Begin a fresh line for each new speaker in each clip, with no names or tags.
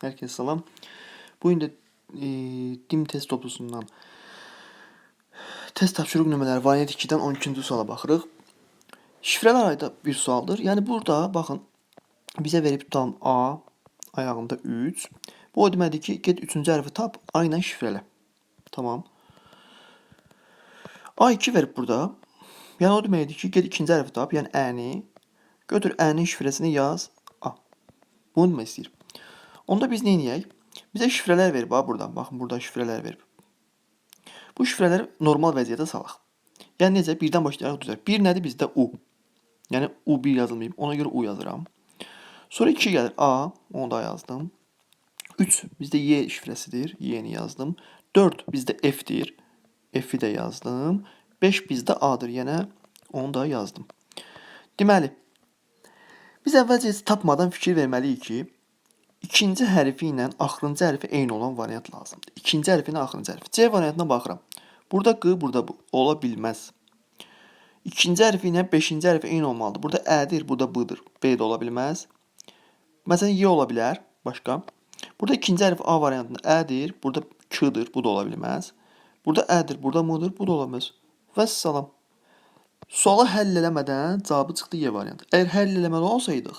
Herkese salam. Bu gün də e, DIM test toplusundan test tapşırıq nömrələri variant 2-dən 12-ci suala baxırıq. Şifrələr ayda bir sualdır. Yəni burada baxın bizə verib tutan A ayağında 3. Bu o deməkdir ki, get 3-cü hərfi tap, A ilə şifrələ. Tamam. A2 verib burada. Yəni o deməkdir ki, get ikinci hərfi tap, yəni Ə-ni. Götür Ə-nin şifrəsini yaz A. Bunu demək istəyir. Onda biz nə edək? Bizə şifrələr verib ha buradan. Baxın burada şifrələr verib. Bu şifrələri normal vəziyyətə salaq. Yəni necə? Birdən başlayaraq düzəlt. Bir nədir bizdə U. Yəni U1 yazılmayıb. Ona görə U yazıram. Sonra 2 gəlir A. Onu da yazdım. 3 bizdə Y şifrəsidir. Y-ni yazdım. 4 bizdə F-dir. F-i də yazdım. 5 bizdə A-dır. Yəni onu da yazdım. Deməli, biz əvvəlcə heç tapmadan fikir verməliyik ki, ikinci hərfi ilə axırıncı hərfi eyni olan variant lazımdır. İkinci hərfi ilə axırıncı hərfi. C variantına baxıram. Burada Q, burada bu. Ola bilməz. İkinci hərfi ilə beşinci hərfi eyni olmalıdır. Burada Ə-dir, burada B-dir. B də ola bilməz. Məsələn, Y ola bilər. Başqa. Burada ikinci hərf A variantında Ə-dir, burada K-dır. Bu da ola bilməz. Burada Ə-dir, burada M-dir. Bu da ola bilməz. Vəssalam. Sualı həll eləmədən cavabı çıxdı Y variantı. Əgər həll eləməli olsaydıq,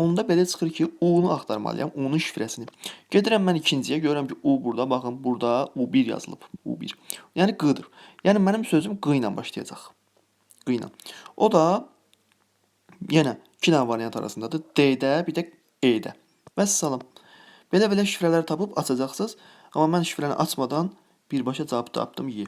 onda belə çıxır ki, U-nu axtarmalıyam, U-nun şifrəsini. Gedirəm mən ikinciyə, görürəm ki, U burada, baxın, burada U1 yazılıb. U1. Yəni Q-dır. Yəni mənim sözüm Q ilə başlayacaq. Q ilə. O da yenə 2 dənə variant arasındadır. D-də, bir də E-də. Vəssalam. Belə-belə şifrələri tapıb açacaqsınız. Amma mən şifrəni açmadan birbaşa cavab tapdım Y.